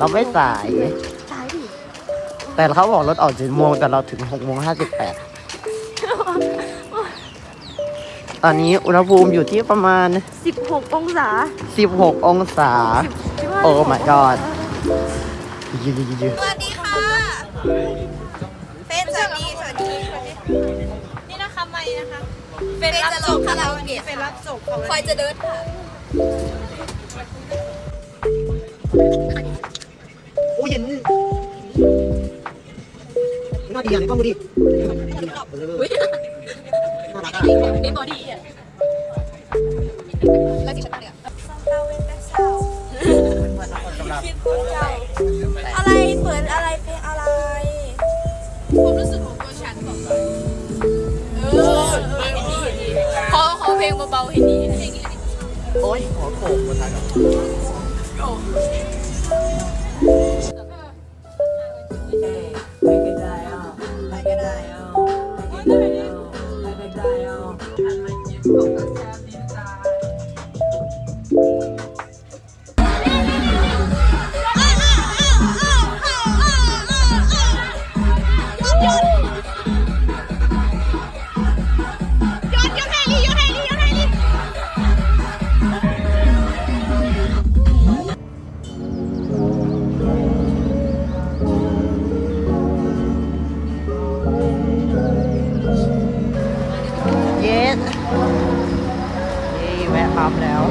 เราไม่สาย สายดิแต่เขาบอกรถออกเจ็ดโมงแต่เราถึงหกโมงห้าสิบแปดตอนนี้อุณหภูมิอยู่ที่ประมาณ16องศา16องศา โอ้ my god ยืดยืดยืดสวัสดีค่ะเป็นสวัสดีสวัสดีนี่นะคะไม่นะคะเป็นรับจบคาราโอเกะเป็นรับจบคอยจะเดินค่ะาดีอะนี่ก็มูดีน่ารักอะเป็นบอดี้อะแล้วจิฉันเนี่ยเราเวนแต่เซ้าคิดพูดเจ้าอะไรเปิดอะไรเพลงอะไรความรู้สึกของตัวฉันบอกเออขอขอเพลงเบาๆให้ดีเพลงนี้โอ้ยขอโขกมาทางเปั๊มแล้ว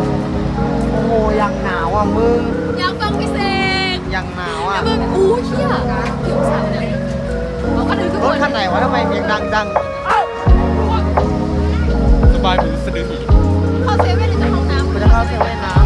โอ้โหยังหนาวอะมึง อยากฟังพี่เสกยังหนาวอะมึงอู้เชี่ยผิวสาวเนี่ยเอาก็ถือทุกรคถนคันไหนวะทำไมเสียงดังจัง สบายเหมือนสะดือหีเข้าเซเว่นหรือจะห้องน้ำ กูจะเข้าเซเว่นนะ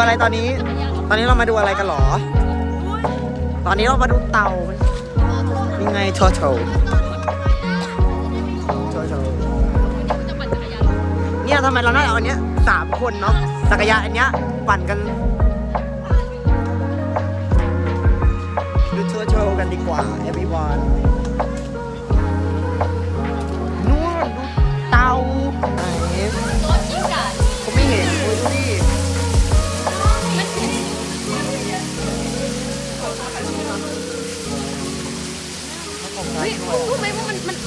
อะไรตอนนี้ ตอนนี้เรามาดูอะไรกันหรอ ตอนนี้เรามาดูเต่ายังไงทอโชทอโชเนี่ยทำไมเราได้เอาอันเนี้ยสามคนเนาะจักรยานอันเนี้ยปั่นกันดูทัวร์โชว์กันดีกว่า everyone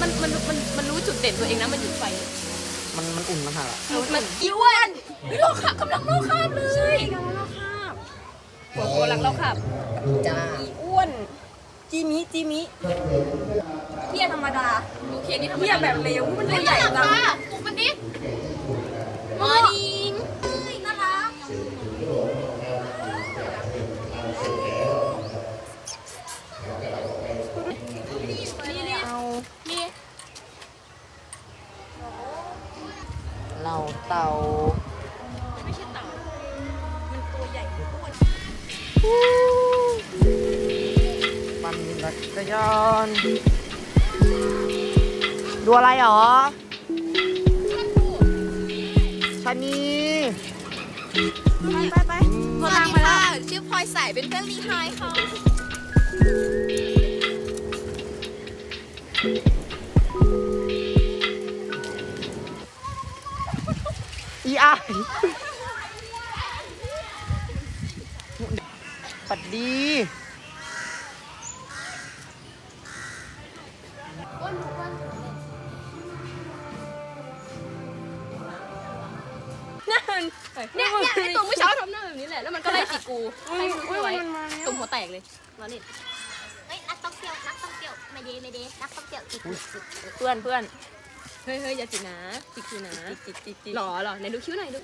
มันมันมันมันมันมันรู้จุดเด่นตัวเองนะมันอยู่ไฟมันมันอุ่นนะฮะมันอ้วนโลกขับกำลังโลกขับเลยใช่กำลังโลกขับหัวโกลังโลกขับจ้าอ้วนจีมิจีมิเทียธรรมดาโอเคนี่ธรรมดาเทียแบบเร็วมันตัวใหญ่จังปลุกมันดิมอร์นิ่งน่ารั เราเตาไม่ใช่เต่ามันตัวใหญ่กว่าพวกมันปั่นจักรยานดูอะไรหรอชะนีไปไปไปตัวลางไปแล้ว ชื่อพลอยใสเป็นเพื่อนลีไฮค่ะ อีอายปัดดีเนี่ยเนี่ยไอตัวเมื่อเช้าทำหน้าแบบนี้แหละ แล้วมันก็ไล่จิกกูให้กูช่วยตรงหัวแตกเลยมาเล่นเฮ้ยนักท่องเที่ยวนักท่องเที่ยวไม่ดีไม่ดีนักท่องเที่ยวอีกเพื่อนเพื่อน เฮ้ยเฮ้ยอย่าจิกนะจิกคือนะจิกจิกจิกหรอหรอไหนดูคิ้วหน่อยดู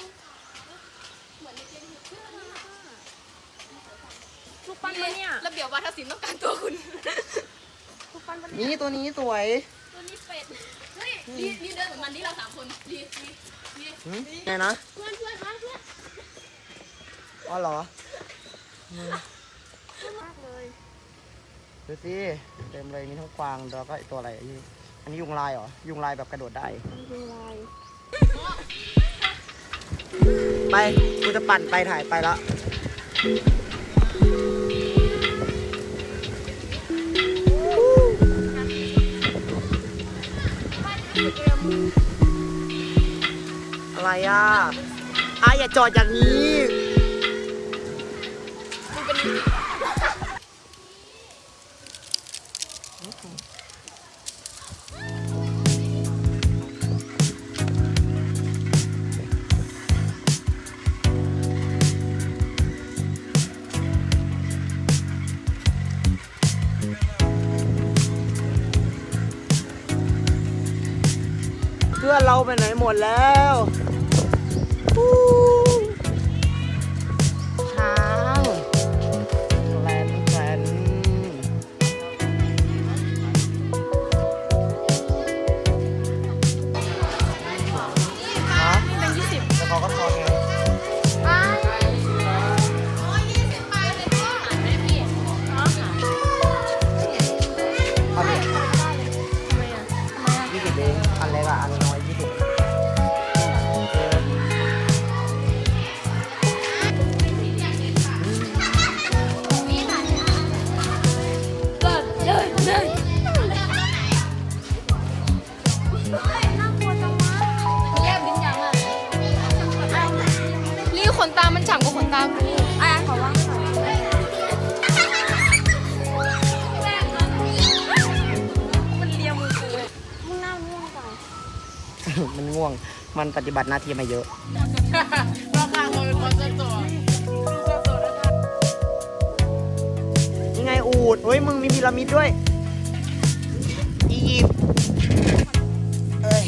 ลูกปั้นมาเนี่ยระเบียบวาทศิลป์ต้องการตัวคุณนี่ตัวนี้สวย ตัวนี้เป็ดเฮ้ยรีรีเดินเหมือนมันที่เราสามคนรีรีหืมไงนะเพื่อนเพื่อนมาเพื่อนอ๋อเหรอดูสิเต็มเลยมีทั้งกวางแล้วก็ไอ้ตัวอะไรอันนี้ อันนี้ยุงลายเหรอ ยุงลายแบบกระโดดได้ไป กูจะปั่นไปถ่ายไปละอะไรอะอะอย่าจอดอย่างนี้ มดแล้วฮู้ช้างแลนแฟนฮะเป็นยี่สิบแล้วเขาก็ทอนไงเอาดิยี่สิบเองอันเล็กอะอันน้ ง่วง มันปฏิบัติหน้าที่มาเยอะนี่ไงอูดเฮ้ยมึงมีพีระมิดด้วยอียิปต์เอ้ย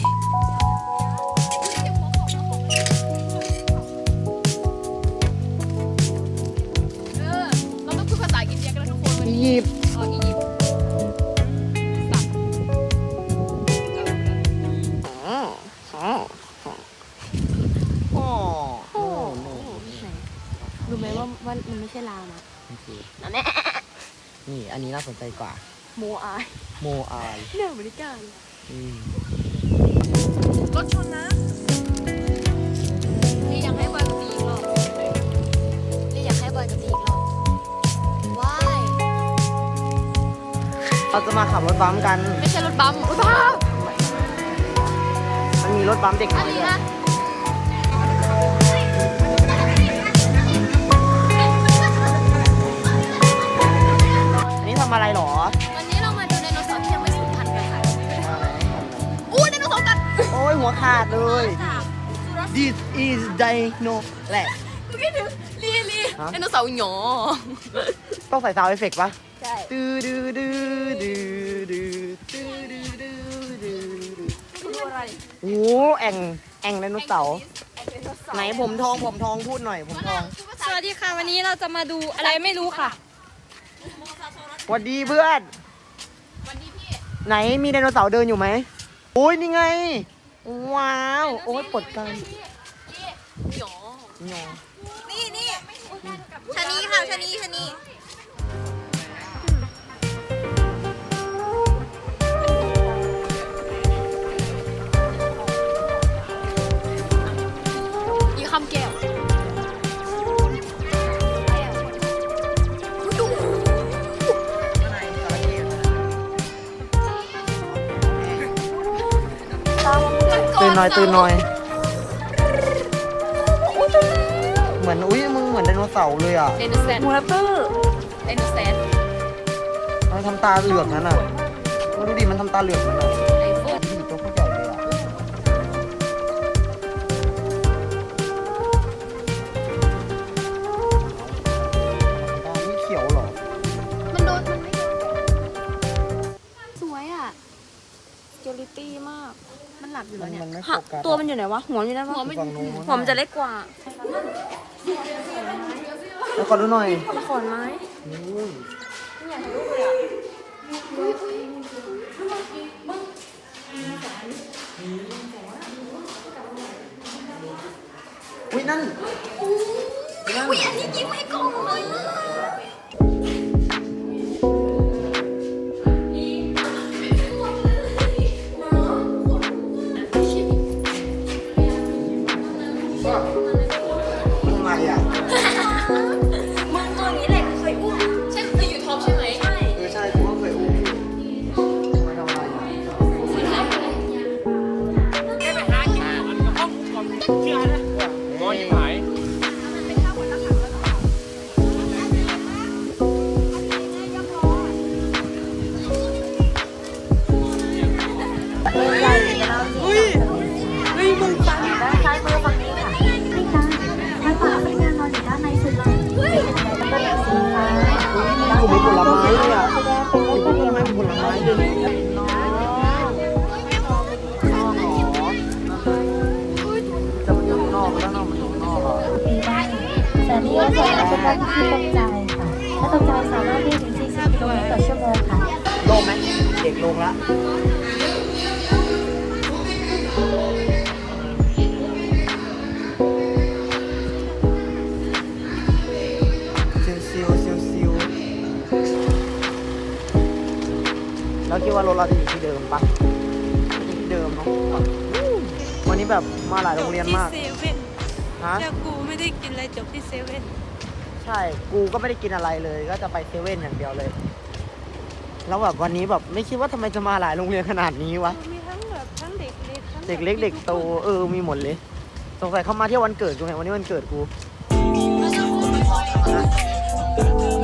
อียิปต์ นี่อันนี้น่าสนใจกว่า โมอายโมอายเนี่ยบริการอืมรถชนนะนี่อยากให้บอยกับตีอีกรอบนี่อยากให้บอยกับตีอีกรอบว้ายเราจะมาขับรถบัมป์กัน ไม่ใช่รถบัมป์รถบัมป์มันมีรถบัมป์เด็กอัน้นอยนี้ด้วย นะำอะไรหรอ วันนี้เรามาดูไดโนเสาร์ที่ยังไม่สูญพันธุ์กันค่ะมาไหนอู้ไดโนเสาร์กัดโอ้ยหัวขาดเลย สามสุร This is dino แหละเมื่อกี้ถึงลีลีฮะ ไดโนเสาร์หยอต้องใส่ซาวด์เอฟเฟกต์ปะใช่ดื้อดื้อดื้อดื้อดื้อดื้อดื้อดื้อดื้อดูอะไรโอ้แอ่งแอ่งไดโนเสาร์ไหนผมทองผมทองพูดหน่อยผมทอง สวัสดีค่ะวันนี้เราจะมาดูอะไรไม่รู้ค่ะส วัสดีเพื่อน วันนี้พี่ไหนมีไดโนเสาร์เดินอยู่ไหมโอ้ยนี่ไง ว้าว โอ้ยปลดกัน พี่หยอนี่นี่ชะนีค่ะชะนีชะนีอีคำเก้ว น่อยตื่นหน่อย เหมือนอุ้ยมึงเหมือนไดโนเสาร์เลยอะเดนแซนหมูแรปเปอร์เดนแซนมันทำตาเหลือกนั่นอะมาดูดิมันทำตาเหลือกนั่นอะ อยู่มัแล้วเนี่ยนมันไม่โฟฮะกัสตัวมันอยู่ไหนวะ หัวอยู่นั่นหัววะมันฝั่งนู้นหัวมันจะเล็กกว่าแล้วขอดูหน่อยขอนไม้อุ้ยอุ้ยนั่นนั่นอันนี้ยิ้มให้กล้อง ก็จะเป็นการที่ตกใจค่ะถ้าตกใจสามารถวิ่งถึง 40 กิโลเมตรต่อชั่วโมงค่ะลงไหมเด็กลงละซิวซิวซิวซิวแล้วคิดว่ารถเราจะอยู่ที่เดิมปะที่เดิมเนาะวันนี้แบบมาหลายโรงเรียนมากเซเว่นฮะแต่กูไม่ได้กินอะไรจบที่เซเว่น ช่ กูก็ไม่ได้กินอะไรเลย ก็จะไปเซเว่นอย่างเดียวเลย แล้วแบบวันนี้แบบไม่คิดว่าทำไมจะมาหลายโรงเรียนขนาดนี้วะ มีทั้งแบบทั้งเด็กเล็กทั้งเด็กเล็กเด็กโตเออ มีหมดเลย สงสัยเขามาเที่ยววันเกิดกูไงวันนี้วันเกิดกูเ